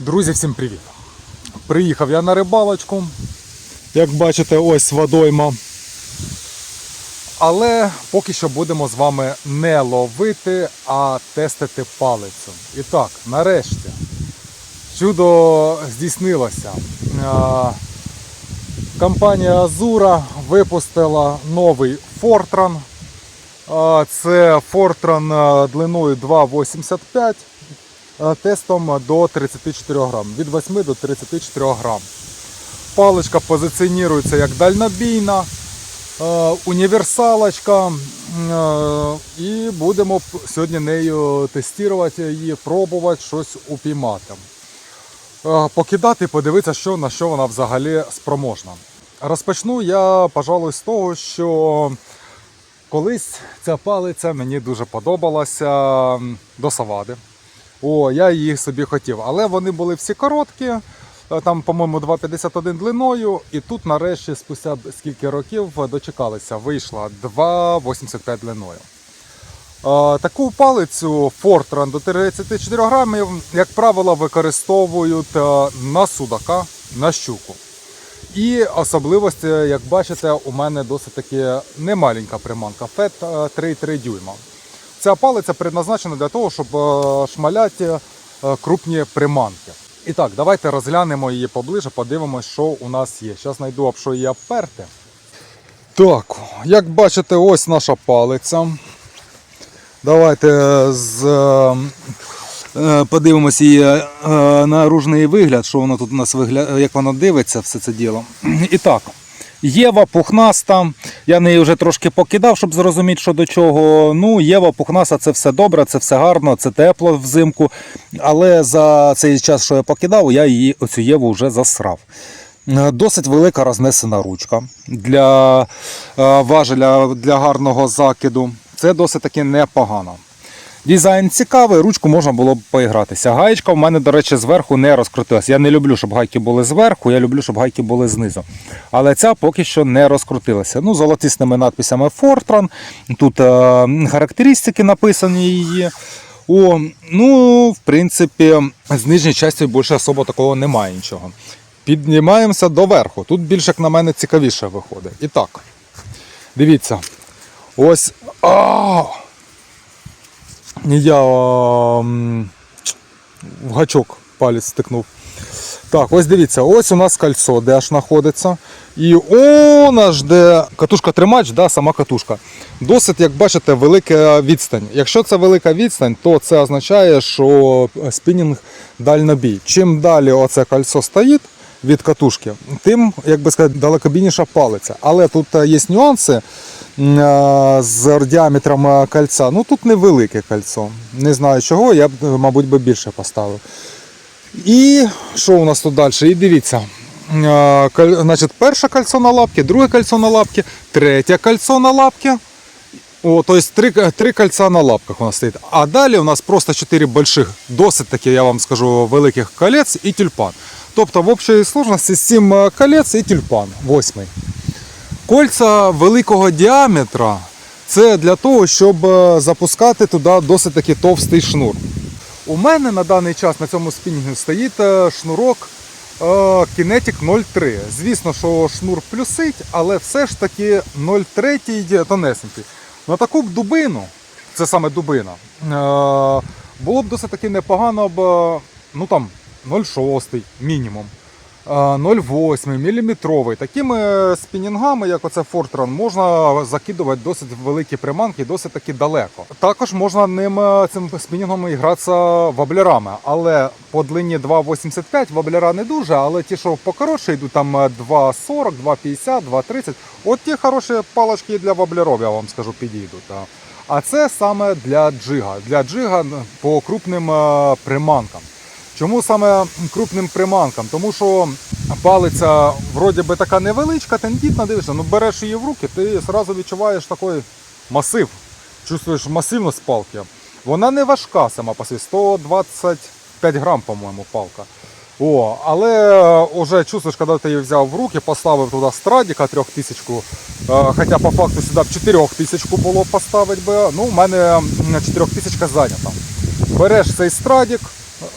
Друзі, всім привіт! Приїхав я на рибалочку. Як бачите, ось водойма. Але поки що будемо з вами не ловити, а тестити палицю. І так, нарешті, чудо здійснилося. Компанія Азура випустила новий Fortran. Це Fortran длиною 2,85 а, тестом до 34 грам. Від 8 до 34 грам. Паличка позиціонується як дальнобійна, е, універсалочка. е, І будемо сьогодні нею тестувати її, пробувати щось упіймати. Е, Покидати і подивитися, що, на що вона взагалі спроможна. Розпочну я, пожалуй, з того, що колись ця палиця мені дуже подобалася до Савади. О, я їх собі хотів. Але вони були всі короткі, е, там, по-моєму, 2,51 длиною. І тут, нарешті, спустя скільки років е, дочекалися, вийшла 2,85 длиною. Е, Таку палицю Fortran до 34 грамів, як правило, використовують на судака, на щуку. І особливості, як бачите, у мене досить таки немаленька приманка FET е, 3,3 дюйма. Ця палиця предназначена для того, щоб е, шмаляти е, крупні приманки. І так, давайте розглянемо її поближе, подивимось, що у нас є. Зараз знайду, об що її обперти. Так, як бачите, ось наша палиця. Давайте з, е, подивимося її наружний вигляд, що воно тут у нас вигляд, як воно дивиться, все це діло. І так, Єва пухнаста. Я неї вже трошки покидав, щоб зрозуміти, що до чого. Ну, Єва пухнаста це все добре, це все гарно, це тепло взимку. Але за цей час, що я покидав, я її оцю Єву вже засрав. Е, Досить велика рознесена ручка для е, важеля для гарного закиду. Це досить таки непогано. Дизайн цікавий, ручку можна було б поігратися. Гаєчка в мене, до речі, зверху не розкрутилася. Я не люблю, щоб гайки були зверху, я люблю, щоб гайки були знизу. Але ця поки що не розкрутилася. Ну, золотисними надписями Fortran. Тут е, характеристики написані її. О, ну, в принципі, з нижньої частини більше особо такого немає нічого. Піднімаємося до верху. Тут більше, як на мене, цікавіше виходить. І так, дивіться. Ось. А! Я в гачок палець стикнув. Так, ось дивіться, ось у нас кольцо, де аж знаходиться. І он аж де катушка тримач, да, сама катушка. Досить, як бачите, велика відстань. Якщо це велика відстань, то це означає, що спінінг дальнобій. Чим далі оце кольцо стоїть від катушки, тим, як би сказати, далекобійніша палиця. Але тут е, є нюанси з діаметром е, кольця. Ну тут невелике кольцо. Не знаю чого, я б, е, мабуть, би більше поставив. І що у нас тут далі? І дивіться. Е, Значить, перше кольцо на лапки, друге кольцо на лапки, третє кольцо на лапки. О, то есть три, три кольця на лапках у нас стоїть. А далі у нас просто чотири больших, досить таки, я вам скажу, великих колець і тюльпан. Тобто в общій сложності 7 колець і тюльпан, восьмий. Кольця великого діаметра це для того, щоб е, запускати туди досить таки товстий шнур. У мене на даний час на цьому спінінгу стоїть е, шнурок е, Kinetic 03. Звісно, що шнур плюсить, але все ж таки 0,3 тонесенький. На таку б дубину, це саме дубина, було б досить таки непогано б, ну там 0,6 мінімум. Е, 0,8 міліметровий. Такими спінінгами, як оце Fortran, можна закидувати досить великі приманки, досить таки далеко. Також можна ним е, цим спінінгом гратися воблерами, але по длині 2,85 воблера не дуже, але ті, що покоротше йдуть, там е, 2,40, 2,50, 2,30. От ті хороші палочки для воблерів, я вам скажу, підійдуть. А це саме для джига. Для джига по крупним е, приманкам. Чому саме крупним приманкам? Тому що палиця вроді би така невеличка, тендітна, дивишся, ну береш її в руки, ти одразу відчуваєш такий масив, чувствуєш масивність палки. Вона не важка сама по собі, 125 грам, по-моєму, палка. О, але вже чувствуєш, коли ти її взяв в руки, поставив туди страдіка трьохтисячку, е, хоча по факту сюди б чотирьохтисячку було поставити би, ну, у мене чотирьохтисячка зайнята. Береш цей страдік,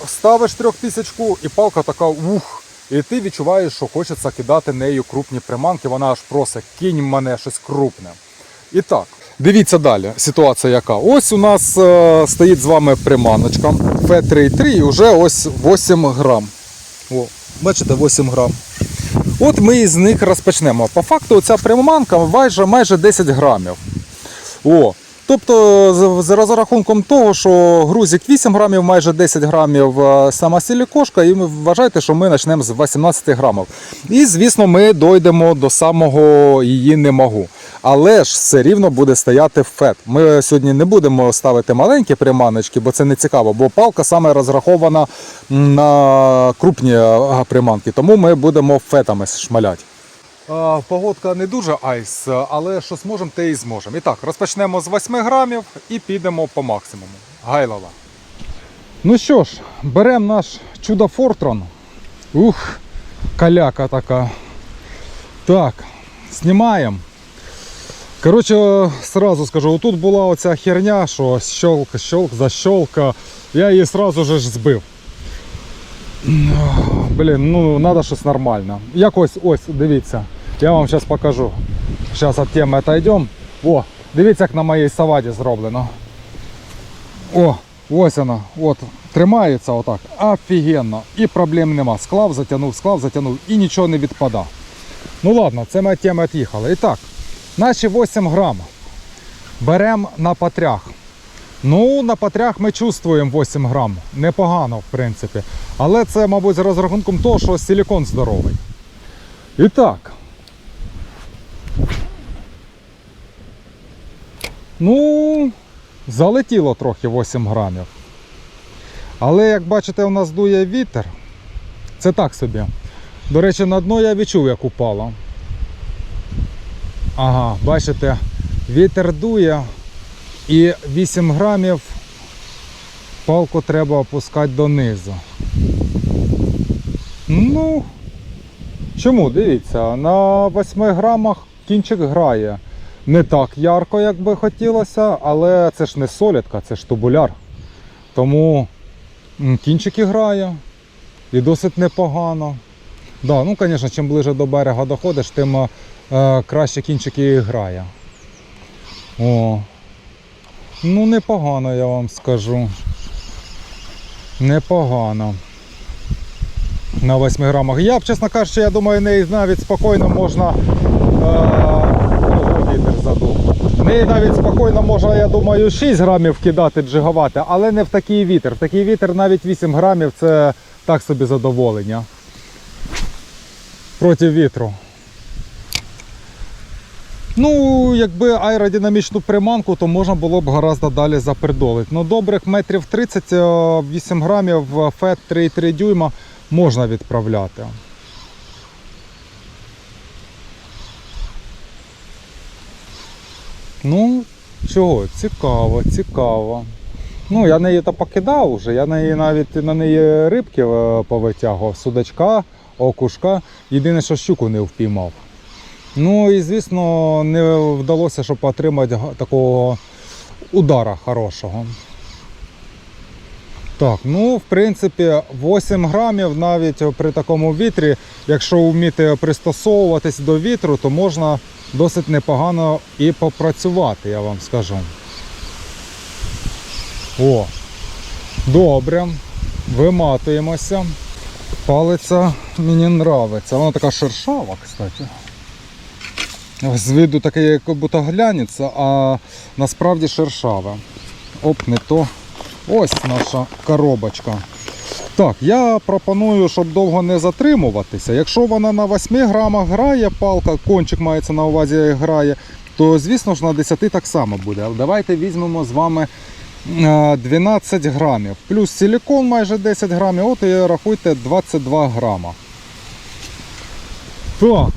ставиш трьохтисячку і палка така ух. І ти відчуваєш, що хочеться кидати нею крупні приманки. Вона аж просить, кинь мене щось крупне. І так, дивіться далі. Ситуація яка. Ось у нас е, стоїть з вами приманочка F3.3 і вже ось 8 грам. О, бачите, 8 грам. От ми із них розпочнемо. По факту ця приманка майже, майже 10 грамів. О, тобто, з, з розрахунком того, що грузик 8 грамів, майже 10 грамів е, сама силікошка, і вважайте, що ми почнемо з 18 грамів. І, звісно, ми дійдемо до самого її не можу. Але ж все рівно буде стояти фет. Ми сьогодні не будемо ставити маленькі приманочки, бо це не цікаво, бо палка саме розрахована на крупні е, приманки, тому ми будемо фетами шмаляти. Погодка не дуже айс, але що зможемо, те і зможемо. І так, розпочнемо з 8 грамів і підемо по максимуму. Гайлова. Ну що ж, беремо наш чудо Фортрон. Ух, каляка така. Так, знімаємо. Коротше, сразу скажу, тут була оця херня, що щолк, щолк, защолка. Я її сразу же ж збив. Блін, ну треба щось нормальне. Якось ось, дивіться. Я вам зараз покажу. Зараз від теми отойдемо. О, дивіться, як на моїй саваді зроблено. О, ось вона. От, тримається отак. Офігенно. І проблем нема. Склав, затягнув, склав, затягнув і нічого не відпадав. Ну ладно, це ми від теми від'їхали. І так, наші 8 грам беремо на патрях. Ну, на патрях ми чувствуємо 8 грам. Непогано, в принципі. Але це, мабуть, з розрахунком того, що силікон здоровий. І так. Ну, залетіло трохи 8 грамів. Але як бачите, у нас дує вітер. Це так собі. До речі, на дно я відчув, як упало. Ага, бачите, вітер дує і 8 грамів палку треба опускати донизу. Ну, чому? Дивіться, на 8 грамах кінчик грає. Не так ярко, як би хотілося, але це ж не солідка, це ж тубуляр. Тому кінчик і грає. І досить непогано. Да, ну, звісно, чим ближе до берега доходиш, тим е, краще кінчик і грає. О. Ну, непогано, я вам скажу. Непогано. На 8 грамах. Я б, чесно кажучи, я думаю, неї навіть спокійно можна. Е, Неї навіть спокійно можна, я думаю, 6 грамів кидати, джигувати, але не в такий вітер. В такий вітер навіть 8 грамів це так собі задоволення. Проти вітру. Ну, якби аеродинамічну приманку, то можна було б гораздо далі запердолити. Ну, добрих метрів 30, е, 8 грамів е, фет 3,3 дюйма можна відправляти. Ну, чого, цікаво, цікаво. Ну, я неї то покидав вже, я неї навіть на неї рибки е, повитягував, судачка, окушка. Єдине, що щуку не впіймав. Ну і звісно, не вдалося, щоб отримати такого удара хорошого. Так, ну в принципі 8 грамів навіть при такому вітрі, якщо вміти пристосовуватись до вітру, то можна досить непогано і попрацювати, я вам скажу. О, добре, виматуємося. Палиця мені нравиться. Вона така шершава, кстати. З виду таке, як будто глянеться, а насправді шершаве. Оп, не то. Ось наша коробочка. Так, я пропоную, щоб довго не затримуватися. Якщо вона на 8 грамах грає, палка, кончик мається на увазі грає, то звісно ж на 10 так само буде. Але давайте візьмемо з вами е, 12 грамів. Плюс силікон майже 10 грамів, от і рахуйте 22 грама. Так.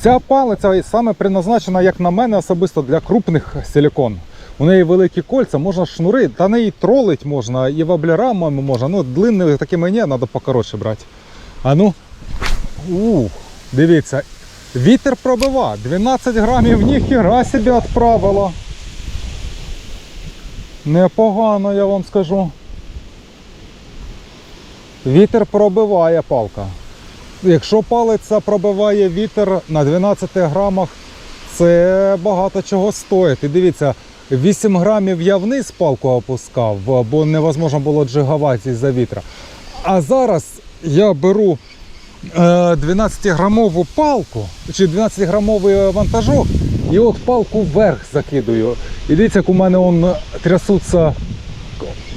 Ця палиця саме призначена, як на мене, особисто для крупних силікон. У неї великі кольця, можна шнури, та неї тролить можна, і воблерами можна. Ну, длинні такі мені, треба покоротше брати. А ну. Ух, дивіться, вітер пробива. 12 грамів ніхіра собі відправила. Непогано, я вам скажу. Вітер пробиває палка. Якщо палиця пробиває вітер на 12 грамах, це багато чого стоїть. І дивіться, 8 грамів я вниз палку опускав, бо невозможно було джигувати із-за вітра. А зараз я беру е, 12-грамову палку чи 12-грамовий вантажок і от палку вверх закидую. І дивіться, як у мене он трясуться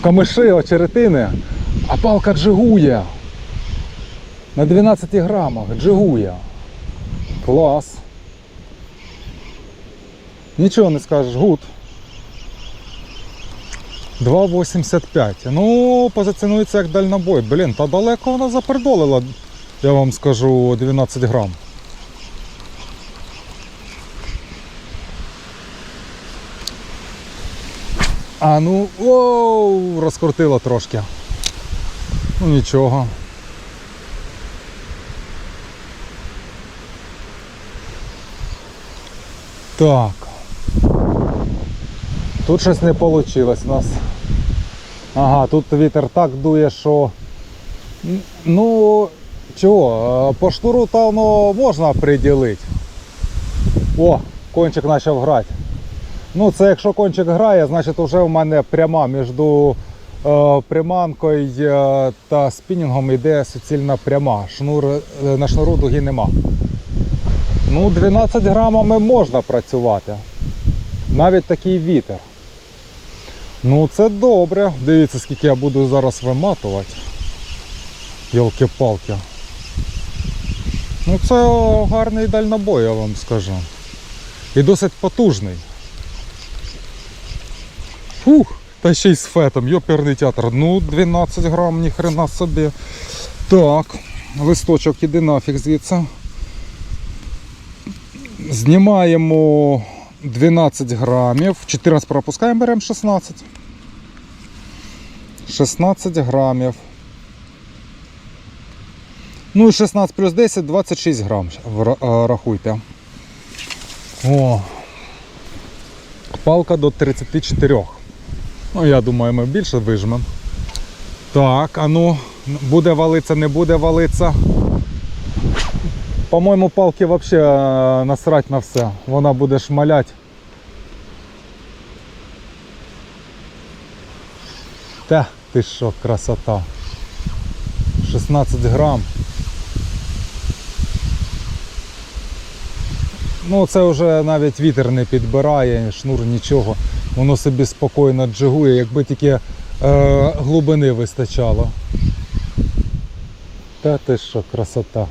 камиші, очеретини, а палка джигує. На 12 грамах джигує. Клас. Нічого не скажеш, гуд. 2,85. Ну, позиціонується як дальнобой. Блін, та далеко вона запердолила, я вам скажу, 12 грам. А ну, оу, розкрутила трошки. Ну нічого. Так. Тут щось не вийшло у нас. Ага, тут вітер так дує, що. Ну, чого, е, по шнуру то воно можна приділити. О, кончик почав грати. Ну, це якщо кончик грає, значить вже в мене пряма між е, приманкою е, та спінінгом йде суцільна пряма. Шнур, е, на шнуру дуги нема. Ну, 12 грамами можна працювати. Навіть такий вітер. Ну це добре. Дивіться, скільки я буду зараз виматувати. Йолки-палки. Ну це гарний дальнобой, я вам скажу. І досить потужний. Фух, та ще й з фетом, йоперний театр. Ну, 12 грам, ніхрена собі. Так, листочок іди нафіг звідси. Знімаємо 12 грамів. 14 пропускаємо, беремо 16. 16 грамів. Ну і 16 плюс 10, 26 грам. е, Рахуйте. О. Палка до 34. Ну, я думаю, ми більше вижмемо. Так, а ну, буде валиться, не буде валиться. По-моєму, палки взагалі насрать на все. Вона буде шмалять. Та, ти що, красота. 16 грам. Ну, це вже навіть вітер не підбирає, шнур нічого. Воно собі спокійно джигує, якби тільки е, глибини вистачало. Та ти що, красота.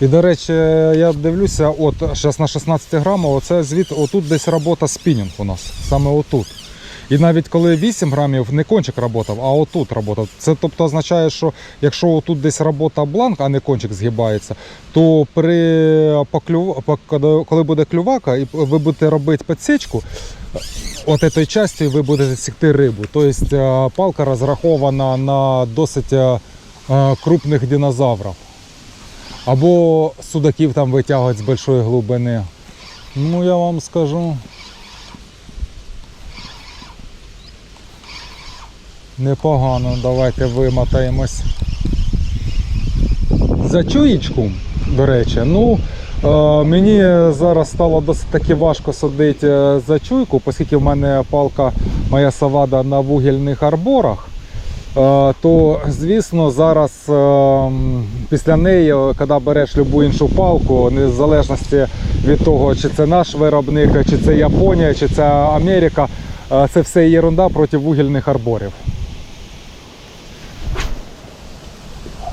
І до речі, я дивлюся, от зараз на 16 грамів, оце звід, отут десь робота спінінг у нас, саме отут. І навіть коли 8 грамів не кончик працював, а отут працював. Це тобто означає, що якщо отут десь робота бланк, а не кончик згибається, то при поклюв... коли буде клювака і ви будете робити підсічку, от цієї часті ви будете сікти рибу. Тобто е, палка розрахована на досить е, е, крупних динозаврів. Або судаків там витягують з большої глибини. Ну я вам скажу. Непогано, давайте вимотаємось. За чуєчку, до речі, ну е, мені зараз стало досить таки важко садити е, за чуйку, оскільки в мене палка моя савада на вугільних арборах. Е, то звісно зараз е, після неї, е, коли береш любу іншу палку, незалежності від того, чи це наш виробник, чи це Японія, чи це Америка, е, це все єрунда проти вугільних арборів.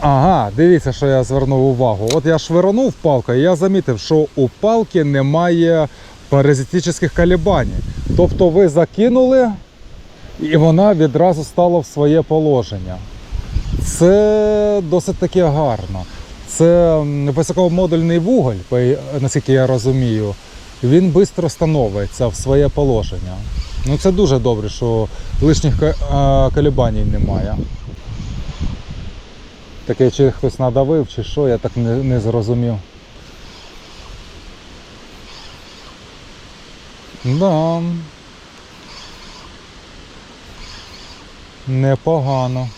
Ага, дивіться, що я звернув увагу. От я швирнув палкою, і я замітив, що у палки немає паразитичних колебань. Тобто ви закинули, і вона відразу стала в своє положення. Це досить таки гарно. Це високомодульний вуголь, наскільки я розумію, він швидко становиться в своє положення. Ну це дуже добре, що лишніх ка- немає. Таке чи хтось надавив, чи що, я так не, не зрозумів. Да. Непогано.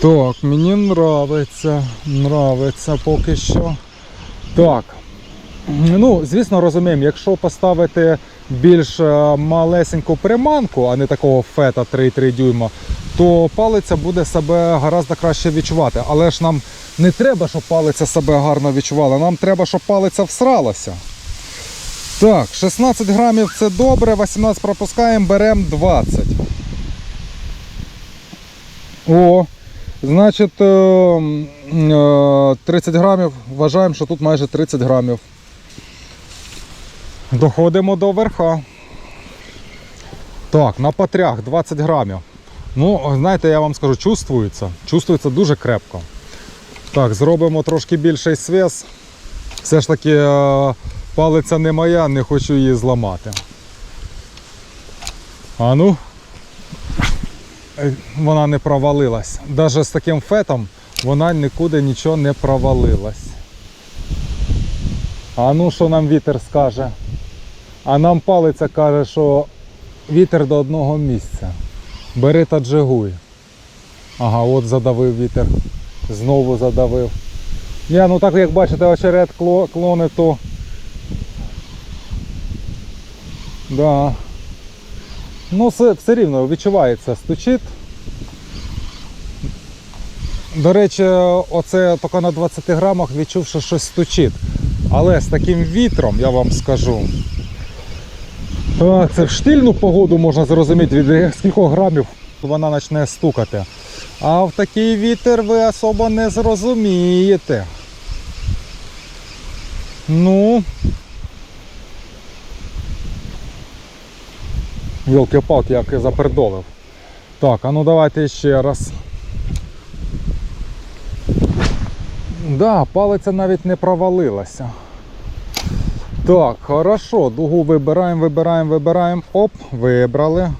Так, мені нравиться, нравиться поки що. Так. Ну, звісно, розуміємо, якщо поставити більш е, малесеньку приманку, а не такого фета 3,3 дюйма, то палиця буде себе гораздо краще відчувати. Але ж нам не треба, щоб палиця себе гарно відчувала, нам треба, щоб палиця всралася. Так, 16 грамів це добре, 18 пропускаємо, беремо 20. О, значить, е, м, е, 30 грамів, вважаємо, що тут майже 30 грамів. Доходимо до верха. Так, на патрях 20 грамів. Ну, знаєте, я вам скажу, чувствується. Чувствується дуже крепко. Так, зробимо трошки більший свес. Все ж таки е, палиця не моя, не хочу її зламати. А ну. Е, Вона не провалилась. Навіть з таким фетом вона нікуди нічого не провалилась. А ну що нам вітер скаже? А нам палиця каже, що вітер до одного місця. Бери та джигуй. Ага, от задавив вітер. Знову задавив. Ні, ну так як бачите, очерет кло- клони, то. Да. Ну, все, все рівно відчувається, стучить. До речі, оце тільки на 20 грамах відчув, що щось стучить. Але з таким вітром, я вам скажу. Це в штильну погоду можна зрозуміти, від скількох грамів вона почне стукати. А в такий вітер ви особо не зрозумієте. Ну. Йолки-палки, як я запердолив. Так, а ну давайте ще раз. Да, палиця навіть не провалилася. Так, хорошо, дугу вибираємо, вибираємо, вибираємо. Оп, вибрали.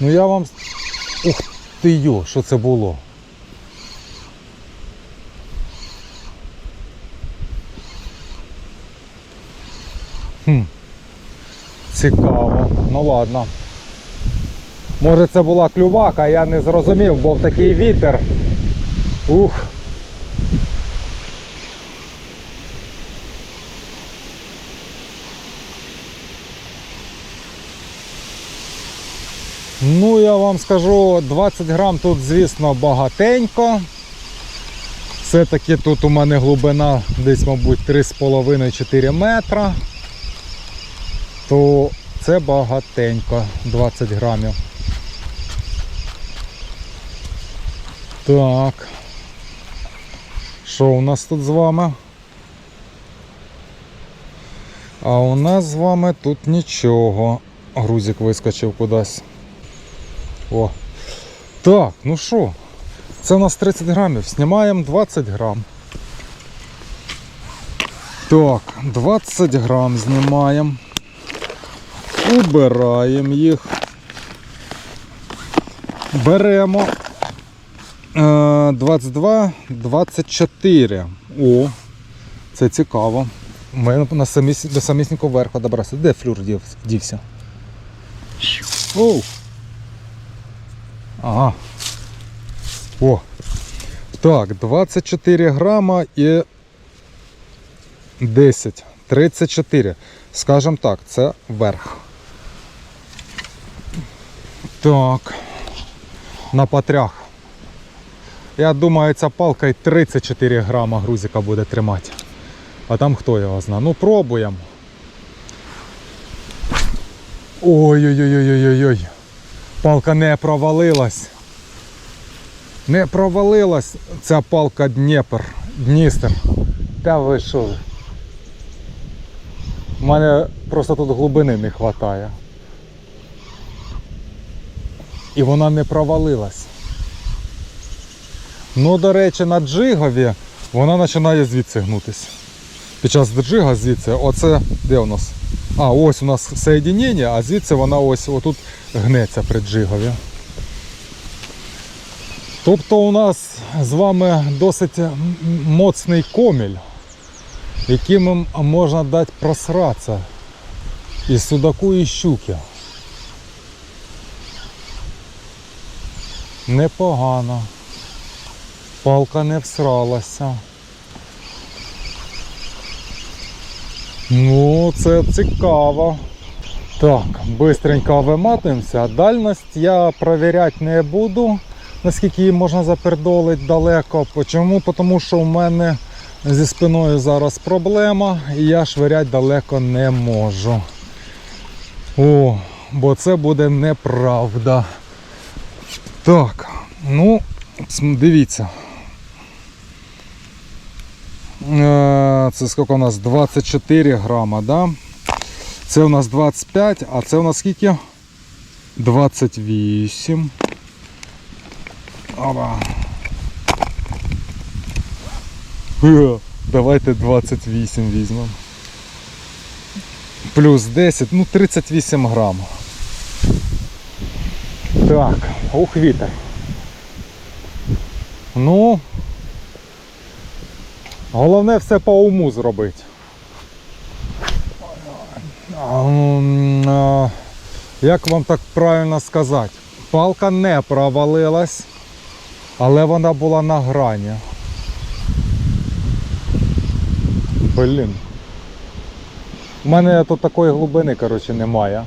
Ну я вам. Ух ти йо, що це було? Хм. Цікаво. Ну ладно. Може це була клювака, я не зрозумів, бо такий вітер. Ух. Ну, я вам скажу, 20 грам тут, звісно, багатенько. Все-таки тут у мене глибина десь, мабуть, 3,5-4 метра. То це багатенько, 20 грамів. Так. Що у нас тут з вами? А у нас з вами тут нічого. Грузик вискочив кудись. О. Так, ну що? Це у нас 30 грамів. Знімаємо 20 грам. Так, 20 грам знімаємо. Убираємо їх. Беремо е, 22, 24. О, це цікаво. Ми на саміс, до самісінького верху добрався. Де флюр дів, дівся? Оу. Ага. О. Так, 24 грама і 10. 34. Скажем так, це верх. Так. На патрях. Я думаю, ця палка і 34 грама грузика буде тримати. А там хто його знає. Ну пробуємо. Ой-ой-ой-ой-ой-ой. Палка не провалилась. Не провалилась ця палка Дніпр. Дністер. Та ви що? У мене просто тут глибини не вистачає. І вона не провалилась. Ну, до речі, на джигові вона починає звідси гнутись. Під час джига звідси, оце де у нас? А, ось у нас соєдинення, а звідси вона ось отут гнеться при джигові. Тобто у нас з вами досить моцний коміль. яким можна дати просратися і судаку, і щуки. Непогано. Палка не всралася. Ну, це цікаво. Так, бистренько виматуємося. Дальність я перевіряти не буду, наскільки її можна запердолити далеко. Чому? Тому що в мене зі спиною зараз проблема і я швиряти далеко не можу. О, бо це буде неправда. Так, ну, дивіться. Е, Це скільки у нас? 24 грама, да? Це у нас 25, а це у нас скільки? 28. Опа. Е, Давайте 28 візьмемо. Плюс 10, ну 38 грам. Так, ух, вітер. Ну, головне все по уму зробити. Як вам так правильно сказати? Палка не провалилась, але вона була на грані. Блін. У мене тут такої глибини, коротше, немає.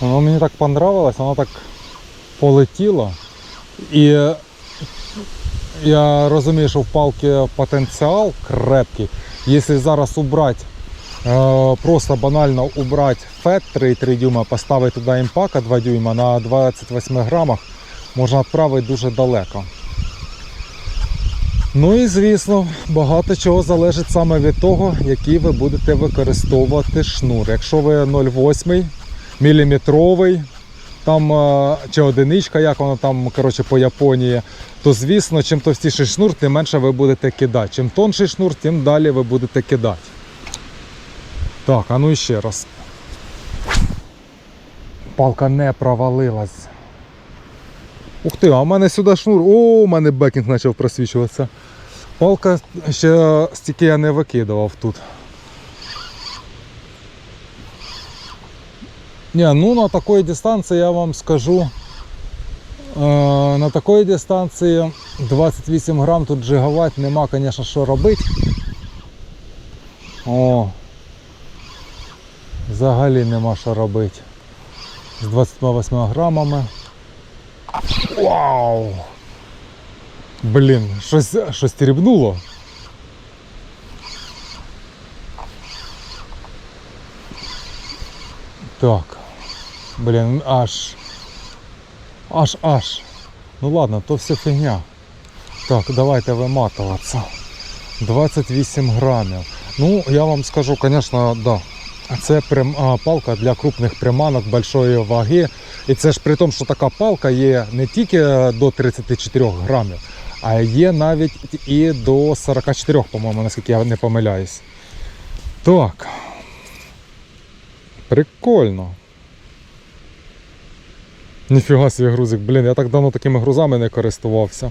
Воно мені так понравилось, воно так полетіло. І я розумію, що в палки потенціал крепкий. Якщо зараз убрати, е, просто банально убрати фет 3,3 дюйма, поставити туди імпака 2 дюйма на 28 грамах, можна відправити дуже далеко. Ну і звісно, багато чого залежить саме від того, який ви будете використовувати шнур. Якщо ви 0,8 міліметровий, там е, чи одиничка, як воно там коротше, по Японії, то звісно, чим товстіший шнур, тим менше ви будете кидати. Чим тонший шнур, тим далі ви будете кидати. Так, а ну і ще раз. Палка не провалилась. Ух ти, а в мене сюди шнур. О, у мене бекінг почав просвічуватися. Палка ще стільки я не викидував тут. Ні, ну на такої дистанції я вам скажу. Е, на такої дистанції 28 грам тут джиговать нема, звісно, що робити. О, взагалі нема що робити. З 28 грамами. Вау! Блін, щось, щось. Так. Блін, аж. Аж аж. Ну ладно, то все фігня. Так, давайте виматуватися. 28 грамів. Ну, я вам скажу, звісно, да. Це прям, а, палка для крупних приманок большої ваги. І це ж при тому, що така палка є не тільки до 34 грамів, а є навіть і до 44, по-моєму, наскільки я не помиляюсь. Так. Прикольно. Ніфіга собі грузик, блін, я так давно такими грузами не користувався.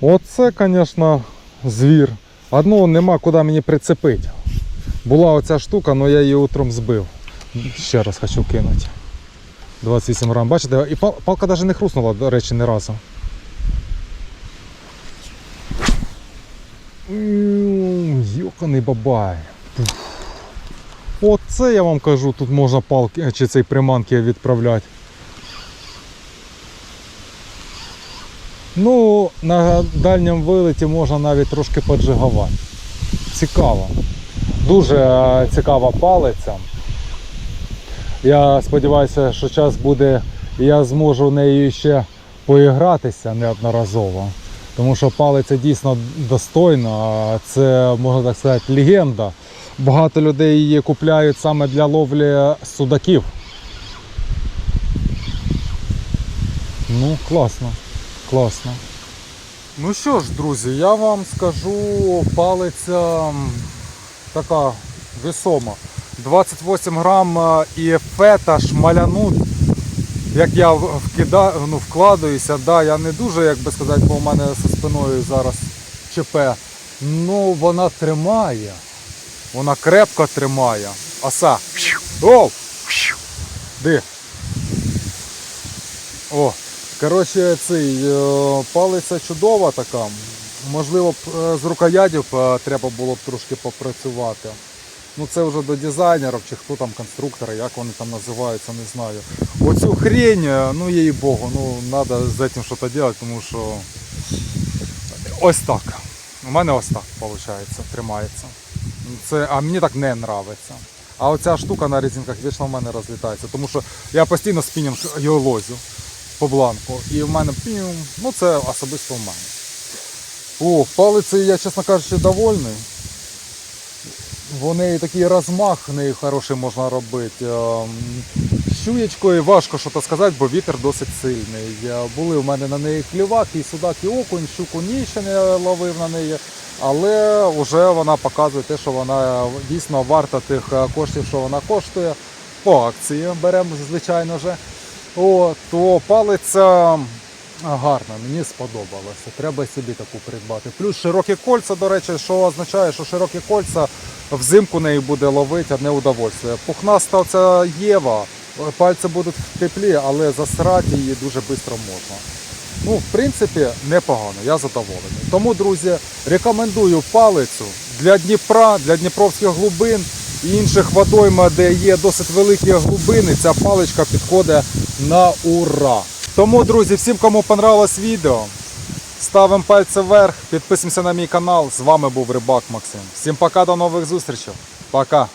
Оце, звісно, звір. Одного нема куди мені прицепити. Була оця штука, але я її утром збив. Ще раз хочу кинути. 28 грам. Бачите, і палка навіть не хрустнула, до речі, ні разу. Йоканий бабай. Оце я вам кажу, тут можна палки чи цей приманки відправляти. Ну, на дальньому вилеті можна навіть трошки поджигувати. Цікаво. Дуже е, цікава палиця. Я сподіваюся, що час буде, і я зможу нею ще поігратися неодноразово. Тому що палиця дійсно достойна, це, можна так сказати, легенда. Багато людей її купляють саме для ловлі судаків. Ну, класно, класно. Ну що ж, друзі, я вам скажу, палиця така весома. 28 грам е, і фета шмалянуть як я в- вкида, ну, вкладаюся, да, я не дуже, як би сказати, бо у мене зі спиною зараз ЧП. Ну, вона тримає. Вона крепко тримає. Оса. Оу! Де? О, коротше, цей е, палиця чудова така. Можливо, б е, з рукоядів е, треба було б трошки попрацювати. Ну це вже до дизайнерів чи хто там конструктори, як вони там називаються, не знаю. Оцю хрень, ну їй богу, ну треба з цим щось робити, тому що ось так. У мене ось так виходить, тримається. Це, а мені так не подобається. А оця штука на резинках вічно в мене розлітається, тому що я постійно спінінг його лозю по бланку. І в мене пім, ну це особисто в мене. О, палиці я, чесно кажучи, довольний. Вони такий розмах неї хороший можна робити. Ем, Щуєчкою важко що сказати, бо вітер досить сильний. Е, Були в мене на неї клівак, і судак, і окунь, щуку ні ще не ловив на неї. Але вже вона показує те, що вона дійсно варта тих е, коштів, що вона коштує. По акції беремо, звичайно же. О, то палиця гарна, мені сподобалося. Треба собі таку придбати. Плюс широкі кольця, до речі, що означає, що широкі кольця взимку неї буде ловити одне удовольствие. Пухнаста ця Єва, пальці будуть в теплі, але засрати її дуже швидко можна. Ну, в принципі, непогано, я задоволений. Тому, друзі, рекомендую палицю для Дніпра, для Дніпровських глибин і інших водойм, де є досить великі глибини, ця паличка підходить на ура. Тому, друзі, всім, кому понравилось відео, ставимо пальці вверх, підписуємося на мій канал. З вами був Рибак Максим. Всім пока, до нових зустрічей. Пока.